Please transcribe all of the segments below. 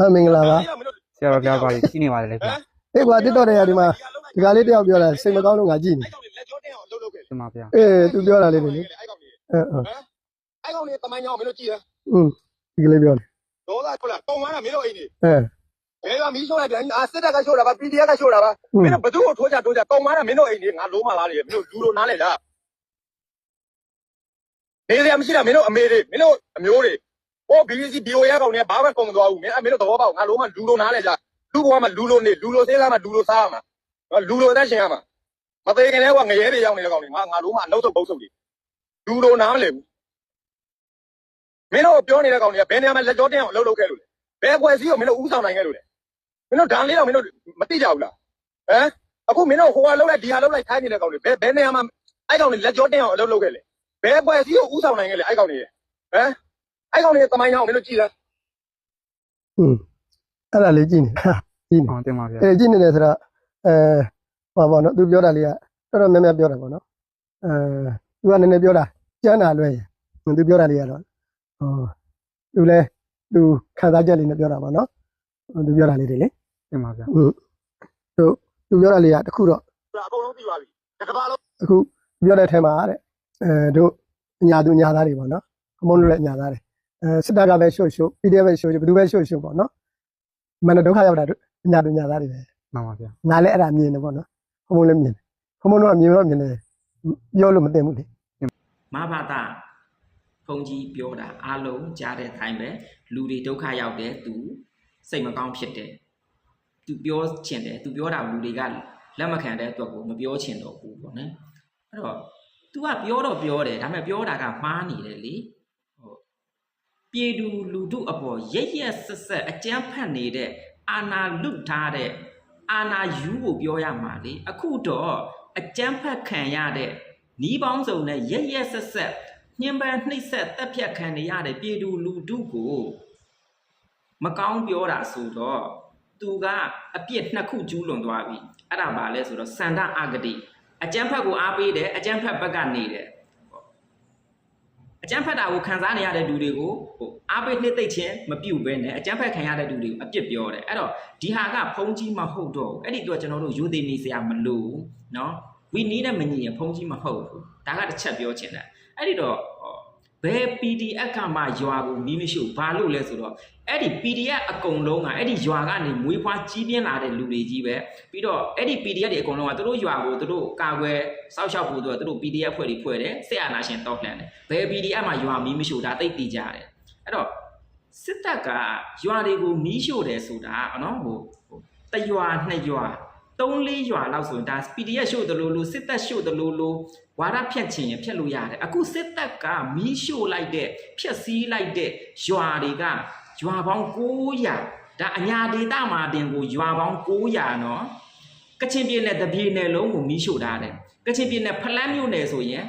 အမင်္ဂလာပါဆရာတော်ဘုရားပါကြီးရှိနေပါတယ်လေဗျာအေးကွာတစ်တော့တည်းကဒီမှာဒီကလေးတယောက်ပြောတာစိတ်မကောင်းလို့ငါကြည့်နေဒီမှာဗျာအေးသူပြောတာလေးတွေလေအဲအဲအဲ့ကောင်လေးတမိုင်းကြောင်မင်းတို့ကြည့်ရอืมဒီကလေးပြောတယ်ဒေါသထွက်လာပုံမှန်ကမင်းတို့အိမ်နေအဲဘယ်ကမီးရှို့လိုက်ပြန်အာစစ်တပ်ကရှို့တာပါ PDF ကရှို့တာပါမင်းတို့ဘသူ့ကိုထိုးကြထိုးကြပုံမှန်ကမင်းတို့အိမ်နေငါလုံးမလားလေမင်းတို့လူလိုနားလေလားနေရမရှိတာမင်းတို့အမေတွေမင်းတို့အမျိုးတွေ ဟို BBC BO ရကောင်တွေဘာမှကုန်သွားဘူးမင်းအမင်းတို့သဘောပေါက်ငါလုံးမလူလိုနားလေကြလူဘဝမှာလူလိုနေလူလိုသေးလားမလူလိုစားရမှာလူလိုသက်ရှင်ရမှာမသေးခင်လဲကငရဲတွေရောက်နေတဲ့ကောင်တွေငါငါလုံးမအနှုတ်ဆုပ်ပုတ်ဆုပ်တွေလူလိုနားမလဲဘူးမင်းတို့ပြောနေတဲ့ကောင်တွေကဘယ်နေရာမှာလက်ကြောတင်းအောင်အလုပ်လုပ်ခဲ့လို့လဲဘယ်အဖွဲ့အစည်းကိုမင်းတို့ဥဆောင်နိုင်ခဲ့လို့လဲမင်းတို့ဓာန်လေးတော့မင်းတို့မသိကြဘူးလားဟမ်အခုမင်းတို့ဟိုဟာလောက်လိုက်ဒီဟာလောက်လိုက်ခိုင်းနေတဲ့ကောင်တွေဘယ်ဘယ်နေရာမှာအဲ့ကောင်တွေလက်ကြောတင်းအောင်အလုပ်လုပ်ခဲ့လေဘယ်ပွဲစည်းကိုဥဆောင်နိုင်ခဲ့လေအဲ့ကောင်တွေဟမ် အဲ့ကောင်တွေသမိုင်းကြောင်းမင်းတို့ကြည့်လားอืมအဲ့ဒါလေးကြည့်နေတာကြည့်နေဟုတ်တင်ပါဗျာအဲကြည့်နေတယ်ဆိုတော့အဲဟောပါတော့သူပြောတာလေးကတော်တော်များများပြောတာပေါ့နော်အဲသူကနည်းနည်းပြောတာကျမ်းတာလွဲရင်သူပြောတာလေးကတော့ဟောသူလဲသူခံစားချက်လေးနဲ့ပြောတာပေါ့နော်သူပြောတာလေးတွေလေတင်ပါဗျာဟုတ်သူသူပြောတာလေးကတခုတော့အကုန်လုံးသိပါပြီတကဘာလုံးအခုပြောတဲ့အထက်မှာတဲ့အဲတို့အညာသူအညာသားတွေပေါ့နော်အမုန်းလို့လည်းအညာသားတွေ အဲစစ်တပ်ကပဲရှို့ရှို့ PDF ပဲရှို့ရှို့ဘယ်သူပဲရှို့ရှို့ပေါ့နော်မနဒုက္ခရောက်တာတို့ညာသူညာသားတွေပဲမှန်ပါဗျာငါလည်းအဲ့ဒါမြင်တယ်ပေါ့နော်ခမုန်းလည်းမြင်တယ်ခမုန်းတော့မြင်တော့မြင်တယ်ပြောလို့မသိဘူးလေမဘာသာဘုံကြီးပြောတာအားလုံးကြားတဲ့အတိုင်းပဲလူတွေဒုက္ခရောက်တယ်သူစိတ်မကောင်းဖြစ်တယ်သူပြောချင်တယ်သူပြောတာလူတွေကလက်မခံတဲ့အတွက်ကိုမပြောချင်တော့ဘူးပေါ့နော်အဲ့တော့ तू ကပြောတော့ပြောတယ်ဒါပေမဲ့ပြောတာကမှားနေတယ်လေဟို ပြည်သူလူထုအပေါ်ရက်ရက်ဆက်ဆက်အကြမ်းဖက်နေတဲ့အာနာလုထားတဲ့အာနာယူကိုပြောရမှာလေအခုတော့အကြမ်းဖက်ခံရတဲ့နီးပေါင်းစုံနဲ့ရက်ရက်ဆက်ဆက်ညှဉ်းပန်းနှိပ်စက်တပ်ဖြတ်ခံနေရတဲ့ပြည်သူလူထုကိုမကောင်းပြောတာဆိုတော့သူကအပြစ်နှစ်ခုကျူးလွန်သွားပြီအဲ့ဒါပါလဲဆိုတော့စန္ဒအာဂတိအကြမ်းဖက်ကိုအားပေးတယ်အကြမ်းဖက်ဘက်ကနေတယ် အကြမ်းဖက်တာကိုခံစားနေရတဲ့လူတွေကိုဟိုအားပေးနှိမ့်သိမ့်ခြင်းမပြုတ်ဘဲနဲ့အကြမ်းဖက်ခံရတဲ့လူတွေကိုအပြစ်ပြောတယ်အဲ့တော့ဒီဟာကဖုံးကြီးမဟုတ်တော့ဘူးအဲ့ဒီတော့ကျွန်တော်တို့ယူသေးနေစရာမလိုဘူးเนาะ we need နဲ့မညီရင်ဖုံးကြီးမဟုတ်ဘူးဒါကတစ်ချက်ပြောချင်တယ်အဲ့ဒီတော့ဟော ဘယ် PDF ကမှရွာကိုမီးမရှိဘူးဘာလို့လဲဆိုတော့အဲ့ဒီ PDF အကုန်လုံးကအဲ့ဒီရွာကနေမွေးဖွားကြီးပြင်းလာတဲ့လူတွေကြီးပဲပြီးတော့အဲ့ဒီ PDF တွေအကုန်လုံးကသူတို့ရွာကိုသူတို့ကာကွယ်စောက်ရှောက်ဖို့အတွက်သူတို့ PDF ဖွဲ့တွေဖွဲ့တယ်ဆက်အာနာရှင်တောက်လှန်တယ်ဘယ် PDF မှရွာမီးမရှိဘူးဒါသိသိကြတယ်အဲ့တော့စစ်တပ်ကရွာတွေကိုမီးရှို့တယ်ဆိုတာနော်ဟိုဟိုတရွာနှစ်ရွာ သုံးလေးရွာလောက်ဆိုရင်ဒါ PDF ရှို့တယ်လို့လို့စစ်တပ်ရှို့တယ်လို့လို့ဝါဒဖြတ်ချင်ရင်ဖြတ်လို့ရတယ်အခုစစ်တပ်ကမီးရှို့လိုက်တဲ့ဖြတ်စည်းလိုက်တဲ့ရွာတွေကရွာပေါင်း900ဒါအညာဒေတာမှာတင်ကိုရွာပေါင်း900နော်ကချင်ပြည်နယ်တပြည်နယ်လုံးကိုမီးရှို့ထားတယ်ကချင်ပြည်နယ်ဖလန်းမြို့နယ်ဆိုရင်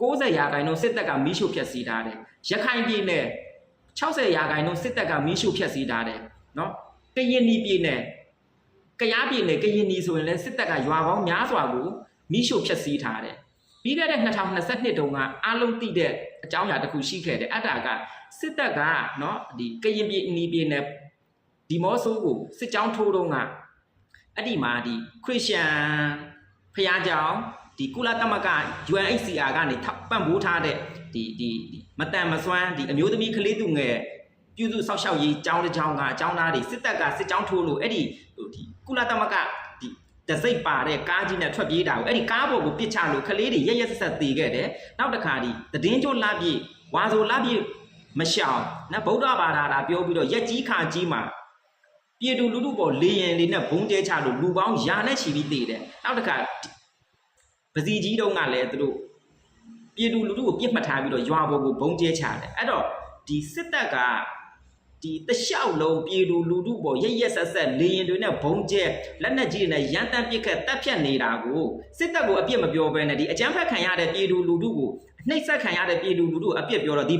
90ရာခိုင်နှုန်းစစ်တပ်ကမီးရှို့ဖျက်ဆီးထားတယ်ရခိုင်ပြည်နယ်60ရာခိုင်နှုန်းစစ်တပ်ကမီးရှို့ဖျက်ဆီးထားတယ်နော်ကရင်ပြည်နယ် ကရားပြည်နယ်ကရင်နီဆိုရင်လည်းစစ်တပ်ကရွာပေါင်းများစွာကိုမိရှို့ဖျက်ဆီးထားတယ်။ပြီးခဲ့တဲ့2022တုန်းကအလုံးတိတဲ့အကြောင်းအရာတစ်ခုရှိခဲ့တယ်။အဲ့ဒါကစစ်တပ်ကနော်ဒီကရင်ပြည်နီပြည်နယ်ဒီမော့ဆိုးကိုစစ်ကြောင်းထိုးတုန်းကအဲ့ဒီမှာဒီခရစ်ယာန်ဖျားကြောင်ဒီကုလသမဂ္ဂ UNHCR ကနေထောက်ပံ့ပိုးထားတဲ့ဒီဒီဒီမတန်မစွမ်းဒီအမျိုးသမီးကလေးသူငယ် ပြုစုဆောက်ရှောက်ရေးကျောင်းတစ်ကျောင်းကအကျောင်းသားတွေစစ်တပ်ကစစ်ကြောင်းထိုးလို့အဲ့ဒီဟိုဒီကုလသမဂ္ဂဒီတစိတ်ပါတဲ့ကားကြီးနဲ့ထွက်ပြေးတာကိုအဲ့ဒီကားပေါ်ကိုပစ်ချလို့ကလေးတွေရက်ရက်ဆက်ဆက်သေခဲ့တယ်နောက်တစ်ခါဒီတည်င်းကျိုးလပြည့်ဝါဆိုလပြည့်မရှောင်နော်ဗုဒ္ဓဘာသာတာပြောပြီးတော့ရက်ကြီးခါကြီးမှာပြည်သူလူထုပေါ်လေရင်လေးနဲ့ဘုံကျဲချလို့လူပေါင်းယာနဲ့ချီပြီးတည်တယ်နောက်တစ်ခါပစီကြီးတုံးကလည်းသူတို့ပြည်သူလူထုကိုပြစ်မှတ်ထားပြီးတော့ရွာပေါ်ကိုဘုံကျဲချတယ်အဲ့တော့ဒီစစ်တပ်က ဒီတလျှောက်လုံးပြည်သူလူထုပေါ်ရက်ရက်ဆက်ဆက်လေရင်တွေနဲ့ဘုံကျဲလက်နက်ကြီးတွေနဲ့ရန်တမ်းပစ်ခတ်တပ်ဖြတ်နေတာကိုစစ်တပ်ကိုအပြစ်မပြောဘဲနဲ့ဒီအကြမ်းဖက်ခံရတဲ့ပြည်သူလူထုကိုနှိပ်စက်ခံရတဲ့ပြည်သူလူထုကိုအပြစ်ပြောတော့ဒီ